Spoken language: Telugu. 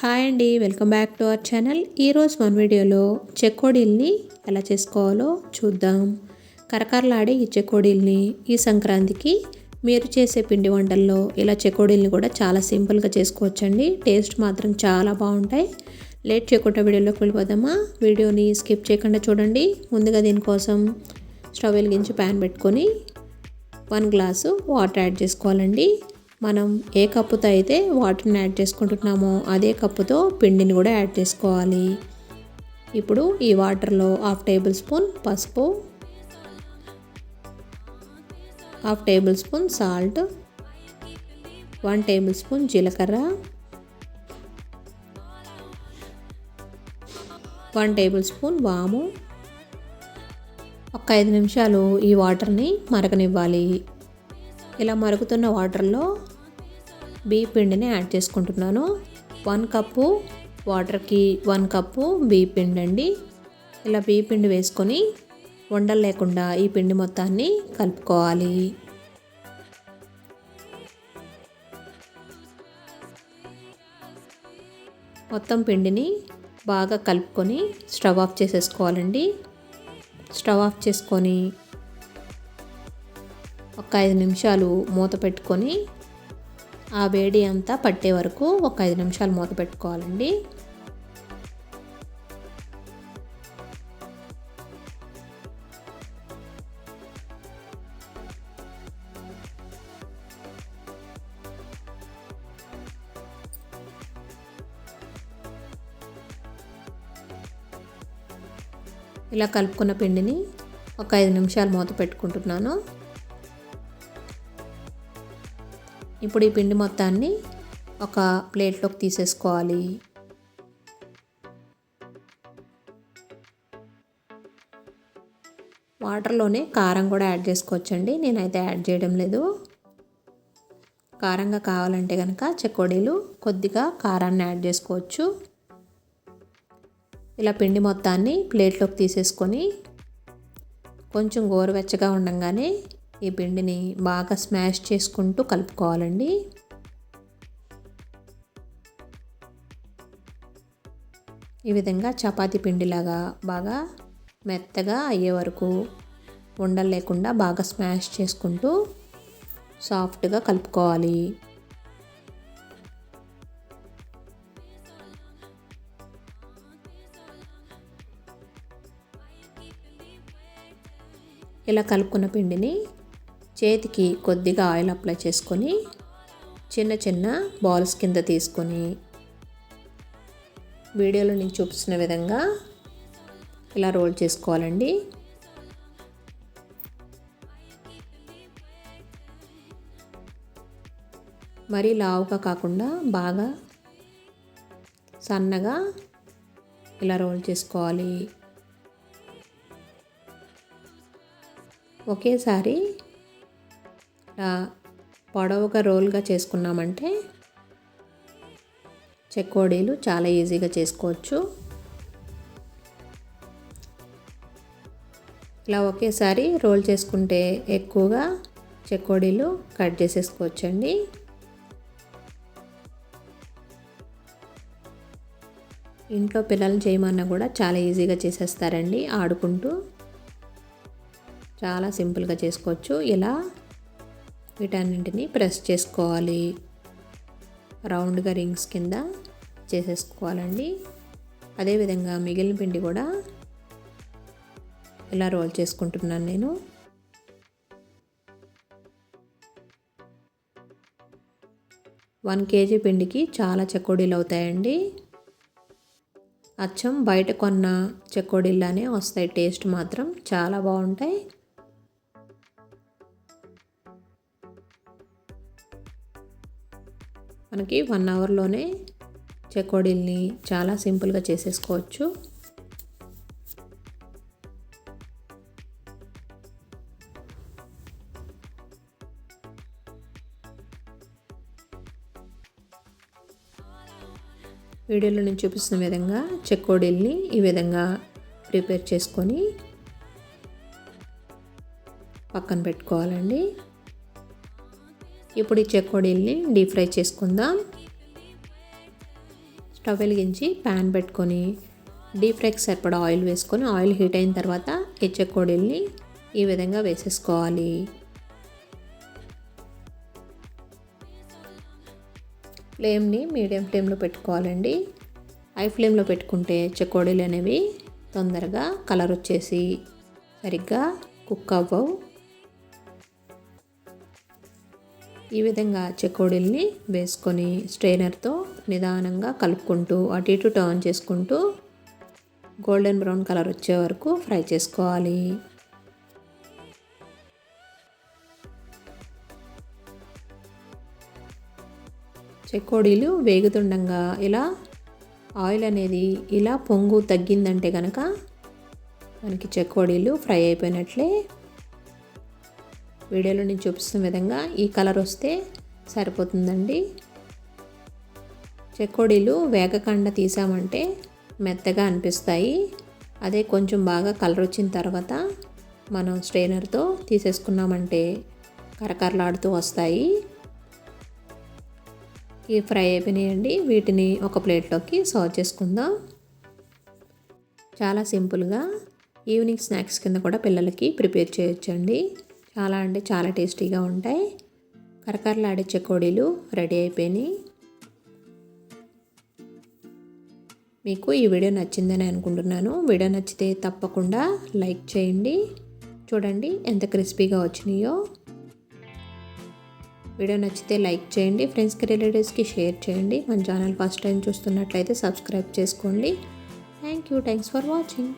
హాయ్ అండి welcome back to our channel. ఈరోజు మన వీడియోలో చెక్కోడీల్ని ఎలా చేసుకోవాలో చూద్దాం. కరకరలాడే ఈ చెక్కోడీల్ని ఈ సంక్రాంతికి మీరు చేసే పిండి వంటల్లో ఇలా చెకోడీల్ని కూడా చాలా సింపుల్గా చేసుకోవచ్చండి. టేస్ట్ మాత్రం చాలా బాగుంటాయి. లేట్ చేయకుండా వీడియోలోకి వెళ్ళిపోదామా? వీడియోని స్కిప్ చేయకుండా చూడండి. ముందుగా దీనికోసం స్టవ్ వెలిగించి ప్యాన్ పెట్టుకొని వన్ గ్లాసు వాటర్ యాడ్ చేసుకోవాలండి. మనం ఏ కప్పుతో అయితే వాటర్ని యాడ్ చేసుకుంటున్నామో అదే కప్పుతో పిండిని కూడా యాడ్ చేసుకోవాలి. ఇప్పుడు ఈ వాటర్లో హాఫ్ టేబుల్ స్పూన్ పసుపు half tablespoon salt one tablespoon జీలకర్ర వన్ టేబుల్ స్పూన్ వాము. ఒక ఐదు నిమిషాలు ఈ వాటర్ని మరగనివ్వాలి. ఇలా మరుగుతున్న వాటర్లో బియ్య పిండిని యాడ్ చేసుకుంటున్నాను. వన్ కప్పు వాటర్కి వన్ కప్పు బియ్య పిండి అండి ఇలా బియ్య పిండి వేసుకొని వండలు లేకుండా ఈ పిండి మొత్తాన్ని కలుపుకోవాలి. మొత్తం పిండిని బాగా కలుపుకొని స్టవ్ ఆఫ్ చేసేసుకోవాలండి. స్టవ్ ఆఫ్ చేసుకొని ఒక ఐదు నిమిషాలు మూత పెట్టుకొని ఆ వేడి అంతా పట్టే వరకు ఒక ఐదు నిమిషాలు మూత పెట్టుకోవాలండి. ఇలా కలుపుకున్న పిండిని ఒక ఐదు నిమిషాలు మూత పెట్టుకుంటున్నాను. ఇప్పుడు ఈ పిండి మొత్తాన్ని ఒక ప్లేట్లోకి తీసేసుకోవాలి. వాటర్లోనే కారం కూడా యాడ్ చేసుకోవచ్చండి. నేనైతే యాడ్ చేయడం లేదు. కారంగా కావాలంటే కనుక చెకోడీలు కొద్దిగా కారాన్ని యాడ్ చేసుకోవచ్చు. ఇలా పిండి మొత్తాన్ని ప్లేట్లోకి తీసేసుకొని కొంచెం గోరువెచ్చగా ఉండగానే ఈ పిండిని బాగా స్మాష్ చేసుకుంటూ కలుపుకోవాలండి. ఈ విధంగా చపాతీ పిండిలాగా బాగా మెత్తగా అయ్యే వరకు ఉండలు లేకుండా బాగా స్మాష్ చేసుకుంటూ సాఫ్ట్గా కలుపుకోవాలి. ఇలా కలుపుకున్న పిండిని చేతికి కొద్దిగా ఆయిల్ అప్లై చేసుకొని చిన్న చిన్న బాల్స్ కింద తీసుకొని వీడియోలో నేను చూపిస్తున్న విధంగా ఇలా రోల్ చేసుకోవాలండి. మరీ లావుగా కాకుండా బాగా సన్నగా ఇలా రోల్ చేసుకోవాలి. ఒకేసారి ఇలా పొడవుగా రోల్గా చేసుకున్నామంటే చెక్కోడీలు చాలా ఈజీగా చేసుకోవచ్చు. ఇలా ఒకేసారి రోల్ చేసుకుంటే ఎక్కువగా చెక్కోడీలు కట్ చేసేసుకోవచ్చండి. ఇంట్లో పిల్లలు చేయమన్నా కూడా చాలా ఈజీగా చేసేస్తారండి ఆడుకుంటూ. చాలా సింపుల్గా చేసుకోవచ్చు. ఇలా వీటన్నింటిని ప్రెస్ చేసుకోవాలి. రౌండ్గా రింగ్స్ కింద చేసేసుకోవాలండి. అదేవిధంగా మిగిలిన పిండి కూడా ఇలా రోల్ చేసుకుంటున్నాను నేను. వన్ కేజీ పిండికి చాలా చెకోడీలు అవుతాయండి. అచ్చం బయట కొన్న చెకోడీలానే వస్తాయి. టేస్ట్ మాత్రం చాలా బాగుంటాయి. మనకి వన్ అవర్లోనే చెకోడీల్ని చాలా సింపుల్గా చేసేసుకోవచ్చు. వీడియోలో నేను చూపిస్తున్న విధంగా చెకోడీల్ని ఈ విధంగా ప్రిపేర్ చేసుకొని పక్కన పెట్టుకోవాలండి. ఇప్పుడు ఈ చెక్కోడీల్ని డీప్ ఫ్రై చేసుకుందాం. స్టవ్ వెలిగించి ప్యాన్ పెట్టుకొని డీప్ ఫ్రైకి సరిపడా ఆయిల్ వేసుకొని ఆయిల్ హీట్ అయిన తర్వాత ఈ చెక్కోడీల్ని ఈ విధంగా వేసేసుకోవాలి. ఫ్లేమ్ని మీడియం ఫ్లేమ్లో పెట్టుకోవాలండి. హై ఫ్లేమ్లో పెట్టుకుంటే చెకోడీలు అనేవి తొందరగా కలర్ వచ్చేసి సరిగ్గా కుక్ అవ్వవు. ఈ విధంగా చెకోడీల్ని వేసుకొని స్ట్రైనర్తో నిదానంగా కలుపుకుంటూ అటు ఇటు టర్న్ చేసుకుంటూ గోల్డెన్ బ్రౌన్ కలర్ వచ్చే వరకు ఫ్రై చేసుకోవాలి. చెకోడీలు వేగుతుండగా ఇలా ఆయిల్ అనేది ఇలా పొంగు తగ్గిందంటే కనుక మనకి చెకోడీలు ఫ్రై అయిపోయినట్లే వీడియోలో నేను చూపిస్తున్న విధంగా ఈ కలర్ వస్తే సరిపోతుందండి. చెకోడీలు వేగకండ తీసామంటే మెత్తగా అనిపిస్తాయి. అదే కొంచెం బాగా కలర్ వచ్చిన తర్వాత మనం స్ట్రైనర్తో తీసేసుకున్నామంటే కరకరలాడుతూ వస్తాయి. ఈ ఫ్రై అయిపోయినాయండి. వీటిని ఒక ప్లేట్లోకి సర్వ్ చేసుకుందాం. చాలా సింపుల్గా ఈవినింగ్ స్నాక్స్ కింద కూడా పిల్లలకి ప్రిపేర్ చేయొచ్చండి. చాలా అంటే చాలా టేస్టీగా ఉంటాయి. కరకరలాడే చెకోడీలు రెడీ అయిపోయినాయి. మీకు ఈ వీడియో నచ్చిందని అనుకుంటున్నాను. వీడియో నచ్చితే తప్పకుండా లైక్ చేయండి. చూడండి ఎంత క్రిస్పీగా వచ్చినాయో. వీడియో నచ్చితే లైక్ చేయండి. ఫ్రెండ్స్కి రిలేటివ్స్కి షేర్ చేయండి. మన ఛానల్ ఫస్ట్ టైం చూస్తున్నట్లయితే సబ్స్క్రైబ్ చేసుకోండి. Thank you. Thanks for watching.